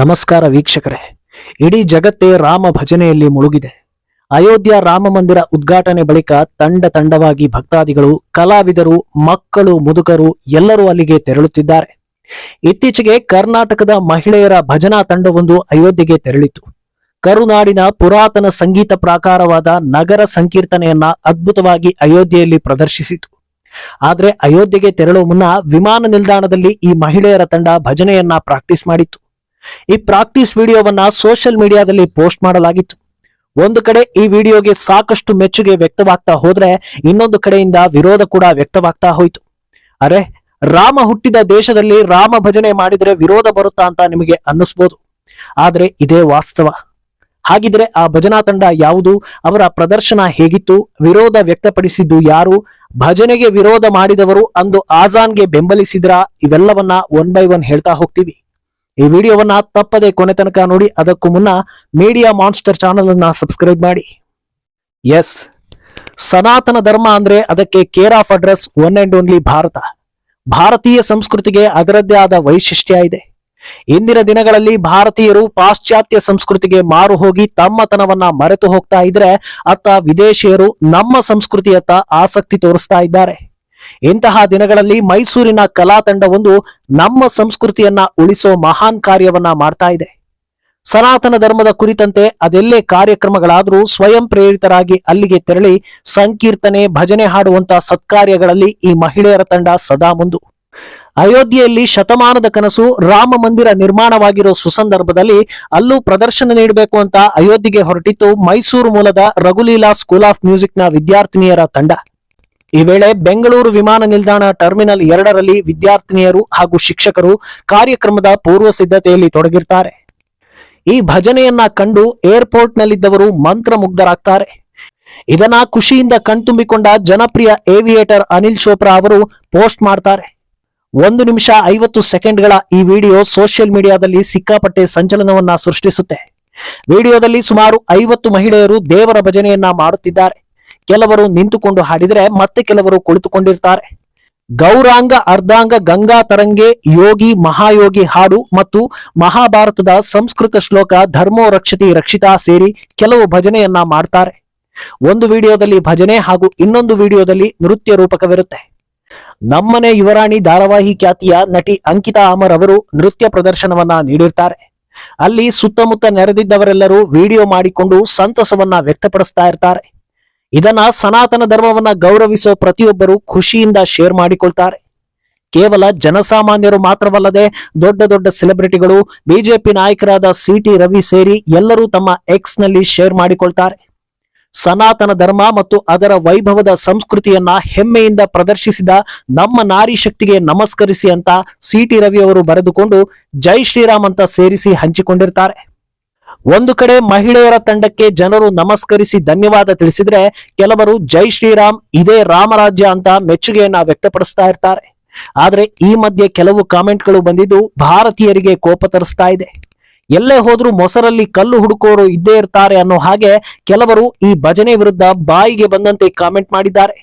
ನಮಸ್ಕಾರ ವೀಕ್ಷಕರೇ. ಇಡೀ ಜಗತ್ತೇ ರಾಮ ಭಜನೆಯಲ್ಲಿ ಮುಳುಗಿದೆ. ಅಯೋಧ್ಯ ರಾಮ ಮಂದಿರ ಉದ್ಘಾಟನೆ ಬಳಿಕ ತಂಡ ತಂಡವಾಗಿ ಭಕ್ತಾದಿಗಳು, ಕಲಾವಿದರು, ಮಕ್ಕಳು, ಮುದುಕರು ಎಲ್ಲರೂ ಅಲ್ಲಿಗೆ ತೆರಳುತ್ತಿದ್ದಾರೆ. ಇತ್ತೀಚೆಗೆ ಕರ್ನಾಟಕದ ಮಹಿಳೆಯರ ಭಜನಾ ತಂಡವೊಂದು ಅಯೋಧ್ಯೆಗೆ ತೆರಳಿತು ಕರುನಾಡಿನ ಪುರಾತನ ಸಂಗೀತ ಪ್ರಾಕಾರವಾದ ನಗರ ಸಂಕೀರ್ತನೆಯನ್ನ ಅದ್ಭುತವಾಗಿ ಅಯೋಧ್ಯೆಯಲ್ಲಿ ಪ್ರದರ್ಶಿಸಿತು. ಆದ್ರೆ ಅಯೋಧ್ಯೆಗೆ ತೆರಳುವ ಮುನ್ನ ವಿಮಾನ ನಿಲ್ದಾಣದಲ್ಲಿ ಈ ಮಹಿಳೆಯರ ತಂಡ ಭಜನೆಯನ್ನ ಪ್ರಾಕ್ಟೀಸ್ ಮಾಡಿತ್ತು. ಈ ಪ್ರಾಕ್ಟೀಸ್ ವಿಡಿಯೋವನ್ನ ಸೋಷಿಯಲ್ ಮೀಡಿಯಾದಲ್ಲಿ ಪೋಸ್ಟ್ ಮಾಡಲಾಗಿತ್ತು. ಒಂದು ಕಡೆ ಈ ವಿಡಿಯೋಗೆ ಸಾಕಷ್ಟು ಮೆಚ್ಚುಗೆ ವ್ಯಕ್ತವಾಗ್ತಾ ಹೋದ್ರೆ ಇನ್ನೊಂದು ಕಡೆಯಿಂದ ವಿರೋಧ ಕೂಡ ವ್ಯಕ್ತವಾಗ್ತಾ ಹೋಯಿತು. ಅರೆ, ರಾಮ ಹುಟ್ಟಿದ ದೇಶದಲ್ಲಿ ರಾಮ ಭಜನೆ ಮಾಡಿದ್ರೆ ವಿರೋಧ ಬರುತ್ತಾ ಅಂತ ನಿಮಗೆ ಅನ್ನಿಸ್ಬೋದು. ಆದ್ರೆ ಇದೇ ವಾಸ್ತವ. ಹಾಗಿದ್ರೆ ಆ ಭಜನಾ ತಂಡ ಯಾವುದು, ಅವರ ಪ್ರದರ್ಶನ ಹೇಗಿತ್ತು, ವಿರೋಧ ವ್ಯಕ್ತಪಡಿಸಿದ್ದು ಯಾರು, ಭಜನೆಗೆ ವಿರೋಧ ಮಾಡಿದವರು ಅಂದು ಆಜಾನ್ಗೆ ಬೆಂಬಲಿಸಿದ್ರ, ಇವೆಲ್ಲವನ್ನ ಒನ್ ಬೈ ಒನ್ ಹೇಳ್ತಾ ಹೋಗ್ತೀವಿ. ಈ ವಿಡಿಯೋವನ್ನ ತಪ್ಪದೆ ಕೊನೆ ತನಕ ನೋಡಿ, ಅದಕ್ಕೂ ಮುನ್ನ ಮೀಡಿಯಾ ಮಾನ್ಸ್ಟರ್ ಚಾನಲ್ ಅನ್ನ ಸಬ್ಸ್ಕ್ರೈಬ್ ಮಾಡಿ. ಎಸ್ ಸನಾತನ ಧರ್ಮ ಅಂದ್ರೆ ಅದಕ್ಕೆ care of address one and only Bharat. ಭಾರತೀಯ ಸಂಸ್ಕೃತಿಗೆ ಅದರದ್ದೇ ಆದ ವೈಶಿಷ್ಟ್ಯ ಇದೆ. ಇಂದಿನ ದಿನಗಳಲ್ಲಿ ಭಾರತೀಯರು ಪಾಶ್ಚಾತ್ಯ ಸಂಸ್ಕೃತಿಗೆ ಮಾರು ಹೋಗಿ ತಮ್ಮತನವನ್ನ ಮರೆತು ಹೋಗ್ತಾ ಇದ್ರೆ, ಅತ್ತ ವಿದೇಶಿಯರು ನಮ್ಮ ಸಂಸ್ಕೃತಿಯತ್ತ ಆಸಕ್ತಿ ತೋರಿಸ್ತಾ ಇದ್ದಾರೆ. ಇಂತಹ ದಿನಗಳಲ್ಲಿ ಮೈಸೂರಿನ ಕಲಾ ತಂಡವೊಂದು ನಮ್ಮ ಸಂಸ್ಕೃತಿಯನ್ನ ಉಳಿಸೋ ಮಹಾನ್ ಕಾರ್ಯವನ್ನ ಮಾಡ್ತಾ ಇದೆ. ಸನಾತನ ಧರ್ಮದ ಕುರಿತಂತೆ ಅದೆಲ್ಲೇ ಕಾರ್ಯಕ್ರಮಗಳಾದರೂ ಸ್ವಯಂ ಪ್ರೇರಿತರಾಗಿ ಅಲ್ಲಿಗೆ ತೆರಳಿ ಸಂಕೀರ್ತನೆ, ಭಜನೆ ಹಾಡುವಂತ ಸತ್ಕಾರ್ಯಗಳಲ್ಲಿ ಈ ಮಹಿಳೆಯರ ತಂಡ ಸದಾ ಮುಂದು. ಅಯೋಧ್ಯೆಯಲ್ಲಿ ಶತಮಾನದ ಕನಸು ರಾಮ ಮಂದಿರ ನಿರ್ಮಾಣವಾಗಿರೋ ಸುಸಂದರ್ಭದಲ್ಲಿ ಅಲ್ಲೂ ಪ್ರದರ್ಶನ ನೀಡಬೇಕು ಅಂತ ಅಯೋಧ್ಯೆಗೆ ಹೊರಟಿತ್ತು ಮೈಸೂರು ಮೂಲದ ರಘುಲೀಲಾ ಸ್ಕೂಲ್ ಆಫ್ ಮ್ಯೂಸಿಕ್ನ ವಿದ್ಯಾರ್ಥಿನಿಯರ ತಂಡ. ಈ ವೇಳೆ ಬೆಂಗಳೂರು ವಿಮಾನ ನಿಲ್ದಾಣ ಟರ್ಮಿನಲ್ ಎರಡರಲ್ಲಿ ವಿದ್ಯಾರ್ಥಿನಿಯರು ಹಾಗೂ ಶಿಕ್ಷಕರು ಕಾರ್ಯಕ್ರಮದ ಪೂರ್ವ ಸಿದ್ಧತೆಯಲ್ಲಿ ತೊಡಗಿರ್ತಾರೆ. ಈ ಭಜನೆಯನ್ನ ಕಂಡು ಏರ್ಪೋರ್ಟ್ ನಲ್ಲಿದ್ದವರು ಮಂತ್ರಮುಗ್ಧರಾಗ್ತಾರೆ. ಇದನ್ನ ಖುಷಿಯಿಂದ ಕಣ್ತುಂಬಿಕೊಂಡ ಜನಪ್ರಿಯ ಏವಿಯೇಟರ್ ಅನಿಲ್ ಚೋಪ್ರಾ ಅವರು ಪೋಸ್ಟ್ ಮಾಡ್ತಾರೆ. ಒಂದು ನಿಮಿಷ ಐವತ್ತು ಸೆಕೆಂಡ್ಗಳ ಈ ವಿಡಿಯೋ ಸೋಷಿಯಲ್ ಮೀಡಿಯಾದಲ್ಲಿ ಸಿಕ್ಕಾಪಟ್ಟೆ ಸಂಚಲನವನ್ನ ಸೃಷ್ಟಿಸುತ್ತೆ. ವಿಡಿಯೋದಲ್ಲಿ ಸುಮಾರು ಐವತ್ತು ಮಹಿಳೆಯರು ದೇವರ ಭಜನೆಯನ್ನ ಮಾಡುತ್ತಿದ್ದಾರೆ. ಕೆಲವರು ನಿಂತುಕೊಂಡು ಹಾಡಿದರೆ ಮತ್ತೆ ಕೆಲವರು ಕುಳಿತುಕೊಂಡಿರ್ತಾರೆ. ಗೌರಾಂಗ, ಅರ್ಧಾಂಗ, ಗಂಗಾ, ತರಂಗೆ, ಯೋಗಿ, ಮಹಾಯೋಗಿ ಹಾಡು ಮತ್ತು ಮಹಾಭಾರತದ ಸಂಸ್ಕೃತ ಶ್ಲೋಕ ಧರ್ಮೋ ರಕ್ಷತಿ ರಕ್ಷಿತಾ ಸೇರಿ ಕೆಲವು ಭಜನೆಯನ್ನ ಮಾಡ್ತಾರೆ. ಒಂದು ವಿಡಿಯೋದಲ್ಲಿ ಭಜನೆ ಹಾಗೂ ಇನ್ನೊಂದು ವಿಡಿಯೋದಲ್ಲಿ ನೃತ್ಯ ರೂಪಕವಿರುತ್ತೆ. ನಮ್ಮನೆ ಯುವರಾಣಿ ಧಾರಾವಾಹಿ ಖ್ಯಾತಿಯ ನಟಿ ಅಂಕಿತಾ ಅಮರ್ ಅವರು ನೃತ್ಯ ಪ್ರದರ್ಶನವನ್ನ ನೀಡಿರ್ತಾರೆ. ಅಲ್ಲಿ ಸುತ್ತಮುತ್ತ ನೆರೆದಿದ್ದವರೆಲ್ಲರೂ ವಿಡಿಯೋ ಮಾಡಿಕೊಂಡು ಸಂತಸವನ್ನ ವ್ಯಕ್ತಪಡಿಸ್ತಾ ಇರ್ತಾರೆ. ಇದನ್ನ ಸನಾತನ ಧರ್ಮವನ್ನ ಗೌರವಿಸೋ ಪ್ರತಿಯೊಬ್ಬರು ಖುಷಿಯಿಂದ ಶೇರ್ ಮಾಡಿಕೊಳ್ತಾರೆ. ಕೇವಲ ಜನಸಾಮಾನ್ಯರು ಮಾತ್ರವಲ್ಲದೆ ದೊಡ್ಡ ದೊಡ್ಡ ಸೆಲೆಬ್ರಿಟಿಗಳು ಬಿಜೆಪಿ ನಾಯಕರಾದ ಸಿ ಟಿ ರವಿ ಸೇರಿ ಎಲ್ಲರೂ ತಮ್ಮ ಎಕ್ಸ್ನಲ್ಲಿ ಶೇರ್ ಮಾಡಿಕೊಳ್ತಾರೆ. ಸನಾತನ ಧರ್ಮ ಮತ್ತು ಅದರ ವೈಭವದ ಸಂಸ್ಕೃತಿಯನ್ನ ಹೆಮ್ಮೆಯಿಂದ ಪ್ರದರ್ಶಿಸಿದ ನಮ್ಮ ನಾರಿ ಶಕ್ತಿಗೆ ನಮಸ್ಕರಿಸಿ ಅಂತ ಸಿ ಟಿ ರವಿ ಅವರು ಬರೆದುಕೊಂಡು ಜೈ ಶ್ರೀರಾಮ್ ಅಂತ ಸೇರಿಸಿ ಹಂಚಿಕೊಂಡಿರ್ತಾರೆ. ಒಂದು ಕಡೆ ಮಹಿಳೆಯರ ತಂಡಕ್ಕೆ ಜನರು ನಮಸ್ಕರಿಸಿ ಧನ್ಯವಾದ ತಿಳಿಸಿದ್ರೆ ಕೆಲವರು ಜೈ ಶ್ರೀರಾಮ್, ಇದೇ ರಾಮರಾಜ್ಯ ಅಂತ ಮೆಚ್ಚುಗೆಯನ್ನ ವ್ಯಕ್ತಪಡಿಸ್ತಾ ಇರ್ತಾರೆ. ಆದ್ರೆ ಈ ಮಧ್ಯೆ ಕೆಲವು ಕಾಮೆಂಟ್ಗಳು ಬಂದಿದ್ದು ಭಾರತೀಯರಿಗೆ ಕೋಪ ತರಿಸ್ತಾ ಇದೆ. ಎಲ್ಲೇ ಹೋದ್ರೂ ಮೊಸರಲ್ಲಿ ಕಲ್ಲು ಹುಡುಕೋರು ಇದ್ದೇ ಇರ್ತಾರೆ ಅನ್ನೋ ಹಾಗೆ ಕೆಲವರು ಈ ಭಜನೆ ವಿರುದ್ಧ ಬಾಯಿಗೆ ಬಂದಂತೆ ಕಾಮೆಂಟ್ ಮಾಡಿದ್ದಾರೆ.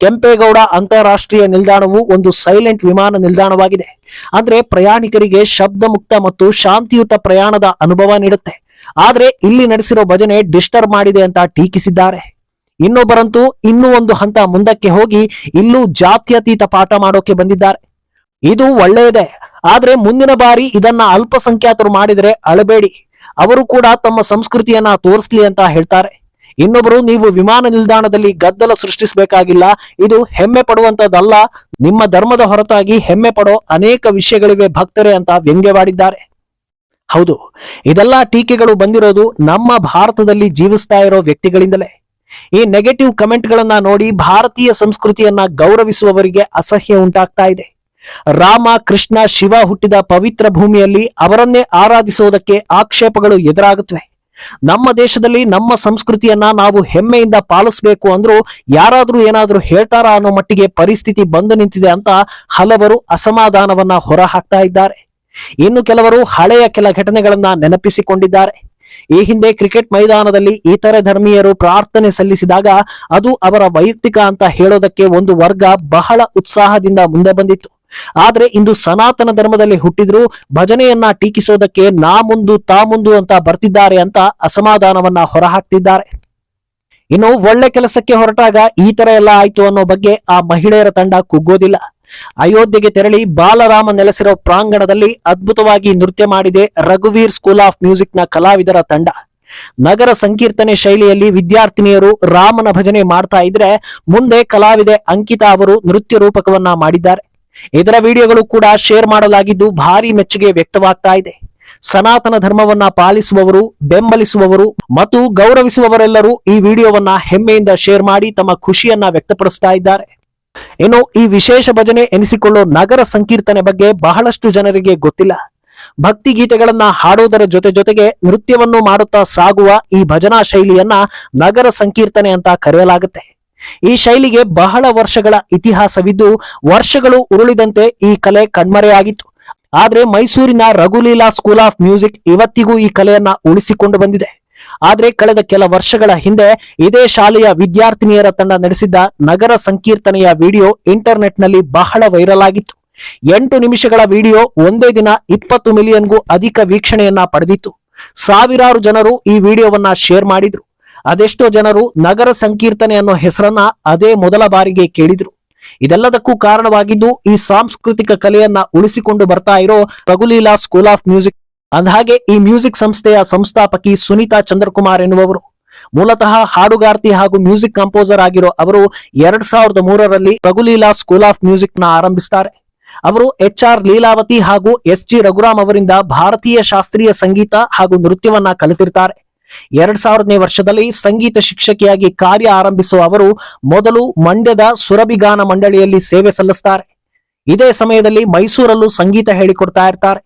ಕೆಂಪೇಗೌಡ ಅಂತಾರಾಷ್ಟ್ರೀಯ ನಿಲ್ದಾಣವು ಒಂದು ಸೈಲೆಂಟ್ ವಿಮಾನ ನಿಲ್ದಾಣವಾಗಿದೆ. ಅಂದ್ರೆ ಪ್ರಯಾಣಿಕರಿಗೆ ಶಬ್ದ ಮುಕ್ತ ಮತ್ತು ಶಾಂತಿಯುತ ಪ್ರಯಾಣದ ಅನುಭವ ನೀಡುತ್ತೆ. ಆದ್ರೆ ಇಲ್ಲಿ ನಡೆಸಿರೋ ಭಜನೆ ಡಿಸ್ಟರ್ಬ್ ಮಾಡಿದೆ ಅಂತ ಟೀಕಿಸಿದ್ದಾರೆ. ಇನ್ನೊಬ್ಬರಂತೂ ಇನ್ನೂ ಒಂದು ಹಂತ ಮುಂದಕ್ಕೆ ಹೋಗಿ ಇಲ್ಲೂ ಜಾತ್ಯತೀತ ಪಾಠ ಮಾಡೋಕೆ ಬಂದಿದ್ದಾರೆ. ಇದು ಒಳ್ಳೆಯದೇ. ಆದ್ರೆ ಮುಂದಿನ ಬಾರಿ ಇದನ್ನ ಅಲ್ಪಸಂಖ್ಯಾತರು ಮಾಡಿದರೆ ಅಳಬೇಡಿ. ಅವರು ಕೂಡ ತಮ್ಮ ಸಂಸ್ಕೃತಿಯನ್ನ ತೋರಿಸ್ಲಿ ಅಂತ ಹೇಳ್ತಾರೆ. ಇನ್ನೊಬ್ಬರು ನೀವು ವಿಮಾನ ನಿಲ್ದಾಣದಲ್ಲಿ ಗದ್ದಲ ಸೃಷ್ಟಿಸಬೇಕಾಗಿಲ್ಲ, ಇದು ಹೆಮ್ಮೆ ಪಡುವಂತದ್ದಲ್ಲ. ನಿಮ್ಮ ಧರ್ಮದ ಹೊರತಾಗಿ ಹೆಮ್ಮೆ ಪಡೋ ಅನೇಕ ವಿಷಯಗಳಿವೆ ಭಕ್ತರೇ ಅಂತ ವ್ಯಂಗ್ಯವಾಡಿದ್ದಾರೆ. ಹೌದು, ಇದೆಲ್ಲ ಟೀಕೆಗಳು ಬಂದಿರೋದು ನಮ್ಮ ಭಾರತದಲ್ಲಿ ಜೀವಿಸ್ತಾ ಇರೋ ವ್ಯಕ್ತಿಗಳಿಂದಲೇ. ಈ ನೆಗೆಟಿವ್ ಕಮೆಂಟ್ಗಳನ್ನ ನೋಡಿ ಭಾರತೀಯ ಸಂಸ್ಕೃತಿಯನ್ನ ಗೌರವಿಸುವವರಿಗೆ ಅಸಹ್ಯ ಉಂಟಾಗ್ತಾ ಇದೆ. ರಾಮ, ಕೃಷ್ಣ, ಶಿವ ಹುಟ್ಟಿದ ಪವಿತ್ರ ಭೂಮಿಯಲ್ಲಿ ಅವರನ್ನೇ ಆರಾಧಿಸುವುದಕ್ಕೆ ಆಕ್ಷೇಪಗಳು ಎದುರಾಗುತ್ತವೆ. ನಮ್ಮ ದೇಶದಲ್ಲಿ ನಮ್ಮ ಸಂಸ್ಕೃತಿಯನ್ನ ನಾವು ಹೆಮ್ಮೆಯಿಂದ ಪಾಲಿಸಬೇಕು ಅಂದ್ರು ಯಾರಾದ್ರೂ ಏನಾದ್ರೂ ಹೇಳ್ತಾರಾ ಅನ್ನೋ ಮಟ್ಟಿಗೆ ಪರಿಸ್ಥಿತಿ ಬಂದು ನಿಂತಿದೆ ಅಂತ ಹಲವರು ಅಸಮಾಧಾನವನ್ನ ಹೊರ ಹಾಕ್ತಾ ಇದ್ದಾರೆ. ಇನ್ನು ಕೆಲವರು ಹಳೆಯ ಕೆಲ ಘಟನೆಗಳನ್ನ ನೆನಪಿಸಿಕೊಂಡಿದ್ದಾರೆ. ಈ ಹಿಂದೆ ಕ್ರಿಕೆಟ್ ಮೈದಾನದಲ್ಲಿ ಇತರೆ ಧರ್ಮೀಯರು ಪ್ರಾರ್ಥನೆ ಸಲ್ಲಿಸಿದಾಗ ಅದು ಅವರ ವೈಯಕ್ತಿಕ ಅಂತ ಹೇಳೋದಕ್ಕೆ ಒಂದು ವರ್ಗ ಬಹಳ ಉತ್ಸಾಹದಿಂದ ಮುಂದೆ ಬಂದಿತ್ತು. ಆದ್ರೆ ಇಂದು ಸನಾತನ ಧರ್ಮದಲ್ಲಿ ಹುಟ್ಟಿದ್ರು, ಭಜನೆಯನ್ನ ಟೀಕಿಸೋದಕ್ಕೆ ನಾ ಮುಂದು, ತಾ ಮುಂದು ಅಂತ ಬರ್ತಿದ್ದಾರೆ ಅಂತ ಅಸಮಾಧಾನವನ್ನ ಹೊರಹಾಕ್ತಿದ್ದಾರೆ. ಇನ್ನು ಒಳ್ಳೆ ಕೆಲಸಕ್ಕೆ ಹೊರಟಾಗ ಈ ತರ ಎಲ್ಲ ಆಯ್ತು ಅನ್ನೋ ಬಗ್ಗೆ ಆ ಮಹಿಳೆಯರ ತಂಡ ಕುಗ್ಗೋದಿಲ್ಲ. ಅಯೋಧ್ಯೆಗೆ ತೆರಳಿ ಬಾಲರಾಮ ನೆಲೆಸಿರೋ ಪ್ರಾಂಗಣದಲ್ಲಿ ಅದ್ಭುತವಾಗಿ ನೃತ್ಯ ಮಾಡಿದೆ ರಘುವೀರ್ ಸ್ಕೂಲ್ ಆಫ್ ಮ್ಯೂಸಿಕ್ನ ಕಲಾವಿದರ ತಂಡ. ನಗರ ಸಂಕೀರ್ತನೆ ಶೈಲಿಯಲ್ಲಿ ವಿದ್ಯಾರ್ಥಿನಿಯರು ರಾಮನ ಭಜನೆ ಮಾಡ್ತಾ ಇದ್ರೆ ಮುಂದೆ ಕಲಾವಿದೆ ಅಂಕಿತಾ ಅವರು ನೃತ್ಯ ರೂಪಕವನ್ನ ಮಾಡಿದ್ದಾರೆ. ಇದರ ವಿಡಿಯೋಗಳು ಕೂಡ ಶೇರ್ ಮಾಡಲಾಗಿದ್ದು ಭಾರಿ ಮೆಚ್ಚುಗೆ ವ್ಯಕ್ತವಾಗ್ತಾ ಇದೆ. ಸನಾತನ ಧರ್ಮವನ್ನ ಪಾಲಿಸುವವರು, ಬೆಂಬಲಿಸುವವರು ಮತ್ತು ಗೌರವಿಸುವವರೆಲ್ಲರೂ ಈ ವಿಡಿಯೋವನ್ನ ಹೆಮ್ಮೆಯಿಂದ ಶೇರ್ ಮಾಡಿ ತಮ್ಮ ಖುಷಿಯನ್ನ ವ್ಯಕ್ತಪಡಿಸ್ತಾ ಇದ್ದಾರೆ. ಇನ್ನು ಈ ವಿಶೇಷ ಭಜನೆ ಎನಿಸಿಕೊಳ್ಳೋ ನಗರ ಸಂಕೀರ್ತನೆ ಬಗ್ಗೆ ಬಹಳಷ್ಟು ಜನರಿಗೆ ಗೊತ್ತಿಲ್ಲ. ಭಕ್ತಿ ಗೀತೆಗಳನ್ನ ಹಾಡೋದರ ಜೊತೆ ಜೊತೆಗೆ ನೃತ್ಯವನ್ನು ಮಾಡುತ್ತಾ ಸಾಗುವ ಈ ಭಜನಾ ಶೈಲಿಯನ್ನ ನಗರ ಸಂಕೀರ್ತನೆ ಅಂತ ಕರೆಯಲಾಗುತ್ತೆ. ಈ ಶೈಲಿಗೆ ಬಹಳ ವರ್ಷಗಳ ಇತಿಹಾಸವಿದ್ದು ವರ್ಷಗಳು ಉರುಳಿದಂತೆ ಈ ಕಲೆ ಕಣ್ಮರೆಯಾಗಿತ್ತು. ಆದ್ರೆ ಮೈಸೂರಿನ ರಘುಲೀಲಾ ಸ್ಕೂಲ್ ಆಫ್ ಮ್ಯೂಸಿಕ್ ಇವತ್ತಿಗೂ ಈ ಕಲೆಯನ್ನ ಉಳಿಸಿಕೊಂಡು ಬಂದಿದೆ. ಆದ್ರೆ ಕಳೆದ ಕೆಲ ವರ್ಷಗಳ ಹಿಂದೆ ಇದೇ ಶಾಲೆಯ ವಿದ್ಯಾರ್ಥಿನಿಯರ ತಂಡ ನಡೆಸಿದ್ದ ನಗರ ಸಂಕೀರ್ತನೆಯ ವಿಡಿಯೋ ಇಂಟರ್ನೆಟ್ನಲ್ಲಿ ಬಹಳ ವೈರಲ್ ಆಗಿತ್ತು. ಎಂಟು ನಿಮಿಷಗಳ ವಿಡಿಯೋ ಒಂದೇ ದಿನ ಇಪ್ಪತ್ತು ಮಿಲಿಯನ್ಗೂ ಅಧಿಕ ವೀಕ್ಷಣೆಯನ್ನ ಪಡೆದಿತ್ತು. ಸಾವಿರಾರು ಜನರು ಈ ವಿಡಿಯೋವನ್ನ ಶೇರ್ ಮಾಡಿದ್ರು. ಅದೆಷ್ಟೋ ಜನರು ನಗರ ಸಂಕೀರ್ತನೆ ಅನ್ನೋ ಹೆಸರನ್ನ ಅದೇ ಮೊದಲ ಬಾರಿಗೆ ಕೇಳಿದ್ರು. ಇದೆಲ್ಲದಕ್ಕೂ ಕಾರಣವಾಗಿದ್ದು ಈ ಸಾಂಸ್ಕೃತಿಕ ಕಲೆಯನ್ನ ಉಳಿಸಿಕೊಂಡು ಬರ್ತಾ ಇರೋ ರಘುಲೀಲಾ ಸ್ಕೂಲ್ ಆಫ್ ಮ್ಯೂಸಿಕ್ ಅಂದಹಾಗೆ ಈ ಮ್ಯೂಸಿಕ್ ಸಂಸ್ಥೆಯ ಸಂಸ್ಥಾಪಕಿ ಸುನೀತಾ ಚಂದ್ರಕುಮಾರ್ ಎನ್ನುವವರು. ಮೂಲತಃ ಹಾಡುಗಾರ್ತಿ ಹಾಗೂ ಮ್ಯೂಸಿಕ್ ಕಂಪೋಸರ್ ಆಗಿರೋ ಅವರು ಎರಡ್ ಸಾವಿರದ ಮೂರರಲ್ಲಿ ರಘುಲೀಲಾ ಸ್ಕೂಲ್ ಆಫ್ ಮ್ಯೂಸಿಕ್ನ ಆರಂಭಿಸ್ತಾರೆ. ಅವರು ಎಚ್ ಆರ್ ಲೀಲಾವತಿ ಹಾಗೂ ಎಸ್ ಜಿ ರಘುರಾಮ್ ಅವರಿಂದ ಭಾರತೀಯ ಶಾಸ್ತ್ರೀಯ ಸಂಗೀತ ಹಾಗೂ ನೃತ್ಯವನ್ನ ಕಲಿತಿರ್ತಾರೆ. ಎರಡ್ ಸಾವಿರದನೇ ವರ್ಷದಲ್ಲಿ ಸಂಗೀತ ಶಿಕ್ಷಕಿಯಾಗಿ ಕಾರ್ಯ ಆರಂಭಿಸುವ ಅವರು ಮೊದಲು ಮಂಡ್ಯದ ಸುರಭಿಗಾನ ಮಂಡಳಿಯಲ್ಲಿ ಸೇವೆ ಸಲ್ಲಿಸ್ತಾರೆ. ಇದೇ ಸಮಯದಲ್ಲಿ ಮೈಸೂರಲ್ಲೂ ಸಂಗೀತ ಹೇಳಿಕೊಡ್ತಾ ಇರ್ತಾರೆ.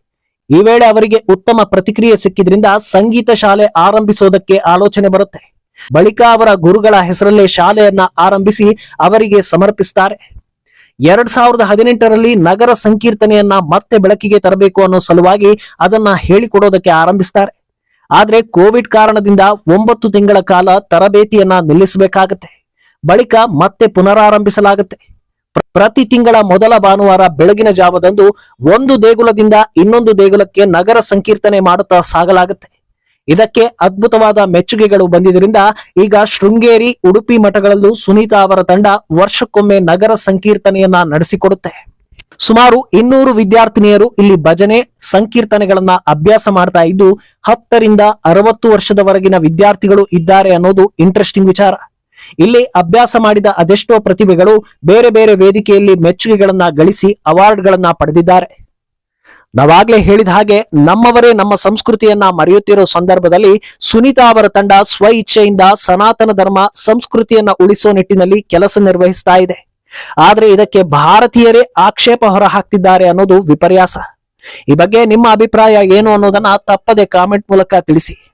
ಈ ವೇಳೆ ಅವರಿಗೆ ಉತ್ತಮ ಪ್ರತಿಕ್ರಿಯೆ ಸಿಕ್ಕಿದ್ರಿಂದ ಸಂಗೀತ ಶಾಲೆ ಆರಂಭಿಸೋದಕ್ಕೆ ಆಲೋಚನೆ ಬರುತ್ತೆ. ಬಳಿಕ ಅವರ ಗುರುಗಳ ಹೆಸರಲ್ಲೇ ಶಾಲೆಯನ್ನ ಆರಂಭಿಸಿ ಅವರಿಗೆ ಸಮರ್ಪಿಸ್ತಾರೆ. ಎರಡ್ ಸಾವಿರದ ಹದಿನೆಂಟರಲ್ಲಿ ನಗರ ಸಂಕೀರ್ತನೆಯನ್ನ ಮತ್ತೆ ಬೆಳಕಿಗೆ ತರಬೇಕು ಅನ್ನೋ ಸಲುವಾಗಿ ಅದನ್ನ ಹೇಳಿಕೊಡೋದಕ್ಕೆ ಆರಂಭಿಸ್ತಾರೆ. ಆದ್ರೆ ಕೋವಿಡ್ ಕಾರಣದಿಂದ ಒಂಬತ್ತು ತಿಂಗಳ ಕಾಲ ತರಬೇತಿಯನ್ನ ನಿಲ್ಲಿಸಬೇಕಾಗತ್ತೆ. ಬಳಿಕ ಮತ್ತೆ ಪುನರಾರಂಭಿಸಲಾಗುತ್ತೆ. ಪ್ರತಿ ತಿಂಗಳ ಮೊದಲ ಭಾನುವಾರ ಬೆಳಗಿನ ಜಾವದಂದು ಒಂದು ದೇಗುಲದಿಂದ ಇನ್ನೊಂದು ದೇಗುಲಕ್ಕೆ ನಗರ ಸಂಕೀರ್ತನೆ ಮಾಡುತ್ತಾ ಸಾಗಲಾಗುತ್ತೆ. ಇದಕ್ಕೆ ಅದ್ಭುತವಾದ ಮೆಚ್ಚುಗೆಗಳು ಬಂದಿದ್ದರಿಂದ ಈಗ ಶೃಂಗೇರಿ, ಉಡುಪಿ ಮಠಗಳಲ್ಲೂ ಸುನೀತಾ ಅವರ ತಂಡ ವರ್ಷಕ್ಕೊಮ್ಮೆ ನಗರ ಸಂಕೀರ್ತನೆಯನ್ನ ನಡೆಸಿಕೊಡುತ್ತೆ. ಸುಮಾರು ಇನ್ನೂರು ವಿದ್ಯಾರ್ಥಿನಿಯರು ಇಲ್ಲಿ ಭಜನೆ, ಸಂಕೀರ್ತನೆಗಳನ್ನ ಅಭ್ಯಾಸ ಮಾಡ್ತಾ ಇದ್ದು, ಹತ್ತರಿಂದ ಅರವತ್ತು ವರ್ಷದವರೆಗಿನ ವಿದ್ಯಾರ್ಥಿಗಳು ಇದ್ದಾರೆ ಅನ್ನೋದು ಇಂಟ್ರೆಸ್ಟಿಂಗ್ ವಿಚಾರ. ಇಲ್ಲಿ ಅಭ್ಯಾಸ ಮಾಡಿದ ಅದೆಷ್ಟೋ ಪ್ರತಿಭೆಗಳು ಬೇರೆ ಬೇರೆ ವೇದಿಕೆಯಲ್ಲಿ ಮೆಚ್ಚುಗೆಗಳನ್ನ ಗಳಿಸಿ ಅವಾರ್ಡ್ಗಳನ್ನ ಪಡೆದಿದ್ದಾರೆ. ನಾವಾಗ್ಲೇ ಹೇಳಿದ ಹಾಗೆ, ನಮ್ಮವರೇ ನಮ್ಮ ಸಂಸ್ಕೃತಿಯನ್ನ ಮರೆಯುತ್ತಿರೋ ಸಂದರ್ಭದಲ್ಲಿ ಸುನೀತಾ ಅವರ ತಂಡ ಸ್ವ ಇಚ್ಛೆಯಿಂದ ಸನಾತನ ಧರ್ಮ ಸಂಸ್ಕೃತಿಯನ್ನ ಉಳಿಸೋ ನಿಟ್ಟಿನಲ್ಲಿ ಕೆಲಸ ನಿರ್ವಹಿಸ್ತಾ ಇದೆ. ಆದ್ರೆ ಇದಕ್ಕೆ ಭಾರತೀಯರೇ ಆಕ್ಷೇಪ ಹೊರ ಹಾಕ್ತಿದ್ದಾರೆ ಅನ್ನೋದು ವಿಪರ್ಯಾಸ. ಈ ಬಗ್ಗೆ ನಿಮ್ಮ ಅಭಿಪ್ರಾಯ ಏನು ಅನ್ನೋದನ್ನ ತಪ್ಪದೆ ಕಾಮೆಂಟ್ ಮೂಲಕ ತಿಳಿಸಿ.